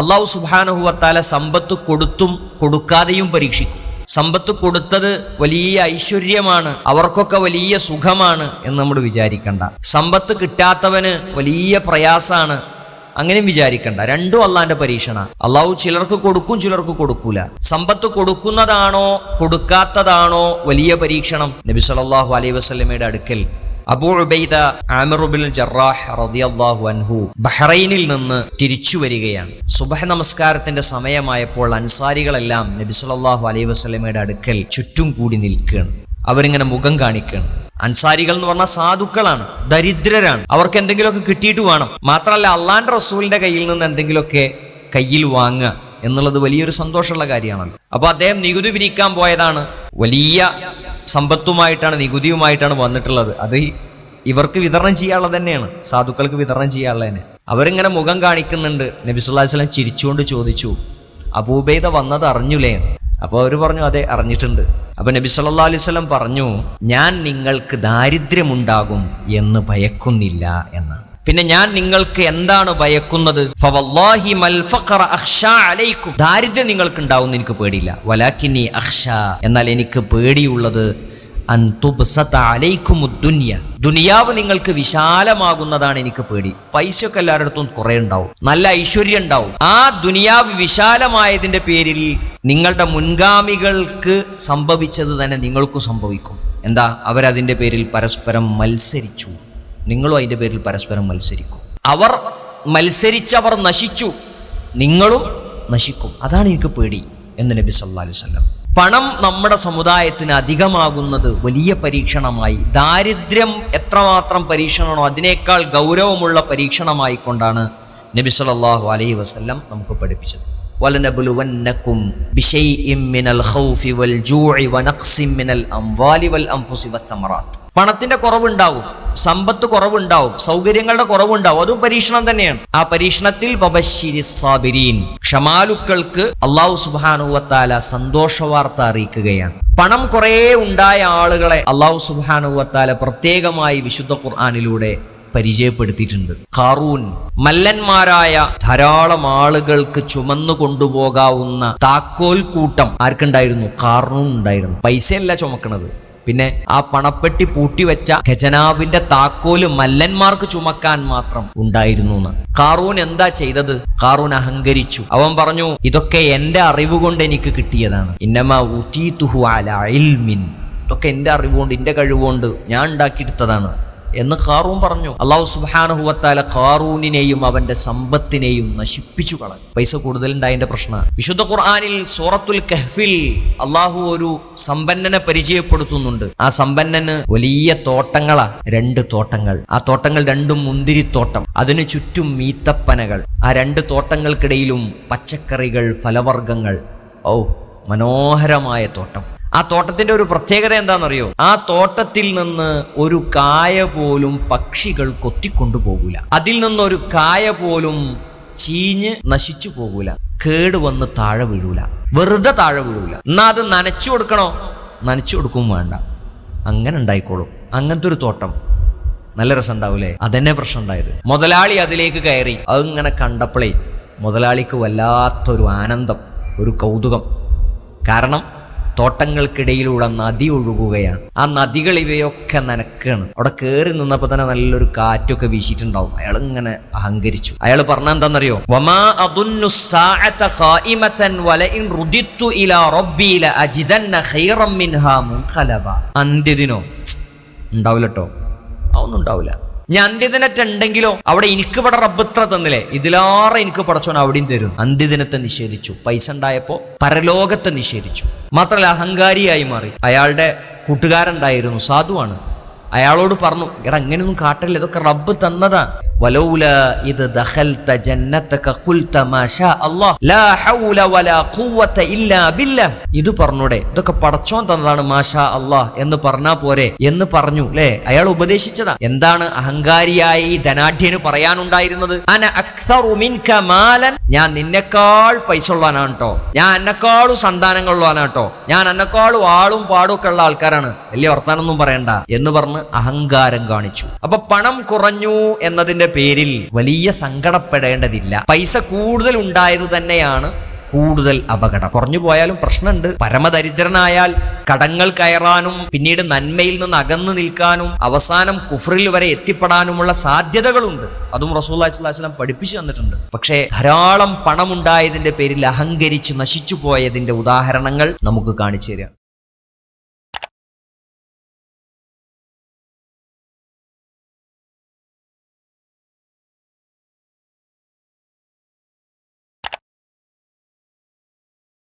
അള്ളാഹു സുബാനഹുവത്താല സമ്പത്ത് കൊടുത്തും കൊടുക്കാതെയും പരീക്ഷിക്കും. സമ്പത്ത് കൊടുത്തത് വലിയ ഐശ്വര്യമാണ് അവർക്കൊക്കെ വലിയ സുഖമാണ് എന്ന് നമ്മൾ വിചാരിക്കണ്ട. സമ്പത്ത് കിട്ടാത്തവന് വലിയ പ്രയാസാണ് അങ്ങനെയും വിചാരിക്കണ്ട. രണ്ടും അള്ളാന്റെ പരീക്ഷണ. അള്ളാഹു ചിലർക്ക് കൊടുക്കും ചിലർക്ക് കൊടുക്കൂല. സമ്പത്ത് കൊടുക്കുന്നതാണോ കൊടുക്കാത്തതാണോ വലിയ പരീക്ഷണം? നബി സല്ലല്ലാഹു അലൈഹി അടുക്കൽ അബൂ ഉബൈദ ആമിറുബിൻ ജറാഹ് റളിയല്ലാഹു അൻഹു ബഹ്റൈനിൽ നിന്ന് തിരിച്ചു വരികയാണ് സുബഹ നമസ്കാരത്തിന്റെ സമയമായപ്പോൾ അൻസാരികളെല്ലാം നബി സല്ലല്ലാഹു അലൈഹി വസല്ലമയുടെ അടുക്കൽ ചുറ്റും കൂടി നിൽക്കുകയാണ്. അവരിങ്ങനെ മുഖം കാണിക്കുകയാണ്. അൻസാരികൾ എന്ന് പറഞ്ഞാൽ സാധുക്കളാണ് ദരിദ്രരാണ്. അവർക്ക് എന്തെങ്കിലുമൊക്കെ കിട്ടിയിട്ട് വേണം. മാത്രമല്ല അള്ളാന്റെ റസൂലിന്റെ കയ്യിൽ നിന്ന് എന്തെങ്കിലുമൊക്കെ കയ്യിൽ വാങ്ങുക എന്നുള്ളത് വലിയൊരു സന്തോഷമുള്ള കാര്യമാണല്ലോ. അപ്പൊ അദ്ദേഹം നികുതി പിരിക്കാൻ പോയതാണ് വലിയ സമ്പത്തുമായിട്ടാണ് നികുതിയുമായിട്ടാണ് വന്നിട്ടുള്ളത്. അത് ഇവർക്ക് വിതരണം ചെയ്യാനുള്ളത് തന്നെയാണ്. സാധുക്കൾക്ക് വിതരണം ചെയ്യാനുള്ളത് തന്നെ. അവരിങ്ങനെ മുഖം കാണിക്കുന്നുണ്ട്. നബി സല്ലല്ലാഹു അലൈഹി വസല്ലം ചിരിച്ചുകൊണ്ട് ചോദിച്ചു അബൂബൈദ വന്നത് അറിഞ്ഞുലേ? അപ്പോൾ അവർ പറഞ്ഞു അതെ അറിഞ്ഞിട്ടുണ്ട്. അപ്പൊ നബി സല്ലാ അലൈഹി വസല്ലം പറഞ്ഞു ഞാൻ നിങ്ങൾക്ക് ദാരിദ്ര്യമുണ്ടാകും എന്ന് ഭയക്കുന്നില്ല എന്ന് പിന്നെ ഞാൻ നിങ്ങൾക്ക് എന്താണ് ഭയക്കുന്നത്? ദാരിദ്ര്യം നിങ്ങൾക്ക് ഉണ്ടാവുന്ന എനിക്ക് പേടിയില്ല. വലാക്കിനി അഖ്ഷ. എന്നാൽ എനിക്ക് പേടിയുള്ളത് ദുനിയാവ് നിങ്ങൾക്ക് വിശാലമാകുന്നതാണ് എനിക്ക് പേടി. പൈസയൊക്കെ എല്ലാവരുടെ കുറെ ഉണ്ടാവും. നല്ല ഐശ്വര്യം ഉണ്ടാവും. ആ ദുനിയാവ് വിശാലമായതിന്റെ പേരിൽ നിങ്ങളുടെ മുൻഗാമികൾക്ക് സംഭവിച്ചത് തന്നെ നിങ്ങൾക്കും സംഭവിക്കും. എന്താ? അവരതിന്റെ പേരിൽ പരസ്പരം മത്സരിച്ചു. നിങ്ങളും അതിന്റെ പേരിൽ പരസ്പരം മത്സരിക്കും. അവർ മത്സരിച്ചവർ നശിച്ചു നിങ്ങളും നശിക്കും. അതാണ് എനിക്ക് പേടി എന്ന് നബി സല്ലല്ലാഹു അലൈഹി വസല്ലം. പണം നമ്മുടെ സമുദായത്തിന് അധികമാകുന്നത് വലിയ പരീക്ഷണമായി ദാരിദ്ര്യം എത്രമാത്രം പരീക്ഷണമാണോ അതിനേക്കാൾ ഗൗരവമുള്ള പരീക്ഷണമായി കൊണ്ടാണ് നബി സല്ലല്ലാഹു അലൈഹി വസല്ലം നമുക്ക് പഠിപ്പിച്ചത്. പണത്തിന്റെ കുറവുണ്ടാവും. സമ്പത്ത് കുറവുണ്ടാവും സൗകര്യങ്ങളുടെ കുറവുണ്ടാവും. അതും പരീക്ഷണം തന്നെയാണ്. ആ പരീക്ഷണത്തിൽ സാബിരീൻ. ക്ഷമാലുക്കൾക്ക് അള്ളാഹു സുബാനുവത്താല സന്തോഷവാർത്ത അറിയിക്കുകയാണ്. പണം കുറേ ഉണ്ടായ ആളുകളെ അള്ളാഹു സുബാനുവത്താല പ്രത്യേകമായി വിശുദ്ധ ഖുർആാനിലൂടെ പരിചയപ്പെടുത്തിയിട്ടുണ്ട്. ഖാറൂൻ മല്ലന്മാരായ ധാരാളം ആളുകൾക്ക് ചുമന്നു കൊണ്ടുപോകാവുന്ന താക്കോൽ കൂട്ടം ആർക്കുണ്ടായിരുന്നു? കാറൂൺ ഉണ്ടായിരുന്നു. പൈസയല്ല ചുമക്കണത്. പിന്നെ ആ പണപ്പെട്ടി പൂട്ടിവെച്ച ഖജനാവിന്റെ താക്കോൽ മല്ലന്മാർക്ക് ചുമക്കാൻ മാത്രം ഉണ്ടായിരുന്നു എന്ന്. കാറൂൻ എന്താ ചെയ്തത്? കാറൂൻ അഹങ്കരിച്ചു. അവൻ പറഞ്ഞു ഇതൊക്കെ എന്റെ അറിവ് കൊണ്ട് എനിക്ക് കിട്ടിയതാണ്. ഇന്നമ ഇൽമിൻ. ഇതൊക്കെ എന്റെ അറിവുകൊണ്ട് എന്റെ കഴിവുകൊണ്ട് ഞാൻ ഉണ്ടാക്കിയെടുത്തതാണ്. എന്ന് ഖാറൂൻ പറഞ്ഞു. അള്ളാഹു സുബാനുഹുവത്താല ഖാറൂനിനെയും അവന്റെ സമ്പത്തിനെയും നശിപ്പിച്ചു കളഞ്ഞു. പൈസ കൂടുതലുണ്ടായതിന്റെ പ്രശ്നം വിശുദ്ധ ഖുർആാനിൽ സൂറത്തുൽ കഹ്ഫിൽ അള്ളാഹു ഒരു സമ്പന്നനെ പരിചയപ്പെടുത്തുന്നുണ്ട്. ആ സമ്പന്നന് വലിയ തോട്ടങ്ങളാ. രണ്ട് തോട്ടങ്ങൾ. ആ തോട്ടങ്ങൾ രണ്ടും മുന്തിരിത്തോട്ടം. അതിനു ചുറ്റും മീത്തപ്പനകൾ ആ രണ്ട് തോട്ടങ്ങൾക്കിടയിലും പച്ചക്കറികൾ ഫലവർഗങ്ങൾ. ഓ മനോഹരമായ തോട്ടം. ആ തോട്ടത്തിന്റെ ഒരു പ്രത്യേകത എന്താണെന്നറിയോ? ആ തോട്ടത്തിൽ നിന്ന് ഒരു കായ പോലും പക്ഷികൾ കൊത്തിക്കൊണ്ടുപോകൂല അതിൽ നിന്നൊരു കായ പോലും ചീഞ്ഞ് നശിച്ചു പോകൂല. കേട് വന്ന് താഴെ വീഴൂല. വെറുതെ താഴെ വീഴൂല. എന്നാ അത് നനച്ചു കൊടുക്കണോ? നനച്ചു കൊടുക്കും വേണ്ട. അങ്ങനെ ഉണ്ടായിക്കോളും. അങ്ങനത്തെ ഒരു തോട്ടം. നല്ല രസം ഉണ്ടാവൂലേ അതന്നെ പ്രശ്നം ഉണ്ടായത്. മുതലാളി അതിലേക്ക് കയറി. അതിങ്ങനെ കണ്ടപ്പോഴേ മുതലാളിക്ക് വല്ലാത്തൊരു ആനന്ദം ഒരു കൗതുകം. കാരണം തോട്ടങ്ങൾക്കിടയിലൂടെ നദി ഒഴുകുകയാണ്. ആ നദികൾ ഇവയൊക്കെ നനക്കാണ് അവിടെ കയറി നിന്നപ്പോ തന്നെ നല്ലൊരു കാറ്റൊക്കെ വീശിയിട്ടുണ്ടാവും. അയാൾ ഇങ്ങനെ അഹങ്കരിച്ചു. അയാൾ പറഞ്ഞ എന്താണെന്നറിയോ? വമാ അദുന്നു സാഅത ഖായിമതൻ വലഇൻ റുദിത്തു ഇലാ റബ്ബി ലഅജിദന്ന ഖൈറൻ മിൻഹാ മുൻഖലബ. അന്ത്യദിനോ? ഉണ്ടാവില്ലട്ടോ. അതൊന്നും ഉണ്ടാവില്ല. ഞാൻ അന്ത്യദിനത്തെ ഉണ്ടെങ്കിലോ അവിടെ എനിക്ക് ഇവിടെ റബ്ബിത്ര തന്നില്ലേ? ഇതിലാറെ എനിക്ക് പടച്ചോൻ അവിടെയും തരും. അന്ത്യദിനത്തെ നിഷേധിച്ചു. പൈസ ഉണ്ടായപ്പോ പരലോകത്തെ നിഷേധിച്ചു. മാത്രമല്ല അഹങ്കാരിയായി മാറി. അയാളുടെ കൂട്ടുകാരുണ്ടായിരുന്നു സാധുവാണ്. അയാളോട് പറഞ്ഞു എടാ അങ്ങനെയൊന്നും കാട്ടല്ല? ഇതൊക്കെ റബ്ബ് തന്നതാ. ഇത് പറഞ്ഞൂടെ ഇതൊക്കെ പടച്ചോൻ തന്നതാണ് മാഷാ അള്ളാഹ് എന്ന് പറഞ്ഞാ പോരെ എന്ന് പറഞ്ഞു ല്ലേ? അയാൾ ഉപദേശിച്ചതാ. എന്താണ് അഹങ്കാരിയായി ധനാഢ്യന് പറയാനുണ്ടായിരുന്നത്? അന മാലൻ. ഞാൻ നിന്നെക്കാൾ പൈസ ഉള്ളവനാണ് കേട്ടോ ഞാൻ എന്നെക്കാളും സന്താനങ്ങളുള്ളവനാണ് കേട്ടോ ഞാൻ എന്നെക്കാളും ആളും പാടും ഒക്കെ ഉള്ള ആൾക്കാരാണ്. വലിയ വർത്താനൊന്നും പറയണ്ട എന്ന് പറഞ്ഞ് അഹങ്കാരം കാണിച്ചു. അപ്പൊ പണം കുറഞ്ഞു എന്നതിന്റെ എന്നതിന്റെ പേരിൽ വലിയ സങ്കടപ്പെടേണ്ടതില്ല. പൈസ കൂടുതൽ ഉണ്ടായത് തന്നെയാണ് കൂടുതൽ അപകടം. കുറഞ്ഞു പോയാലും പ്രശ്നമുണ്ട്. പരമദരിദ്രനായാൽ കടങ്ങൾ കയറാനും പിന്നീട് നന്മയിൽ നിന്ന് അകന്നു നിൽക്കാനും അവസാനം കുഫറിൽ വരെ എത്തിപ്പെടാനുമുള്ള സാധ്യതകളുണ്ട്. അതും റസൂൽ അലൈഹിസ്ലാം പഠിപ്പിച്ചു തന്നിട്ടുണ്ട്. പക്ഷേ ധാരാളം പണമുണ്ടായതിന്റെ പേരിൽ അഹങ്കരിച്ച് നശിച്ചു പോയതിന്റെ ഉദാഹരണങ്ങൾ നമുക്ക് കാണിച്ചു തരിക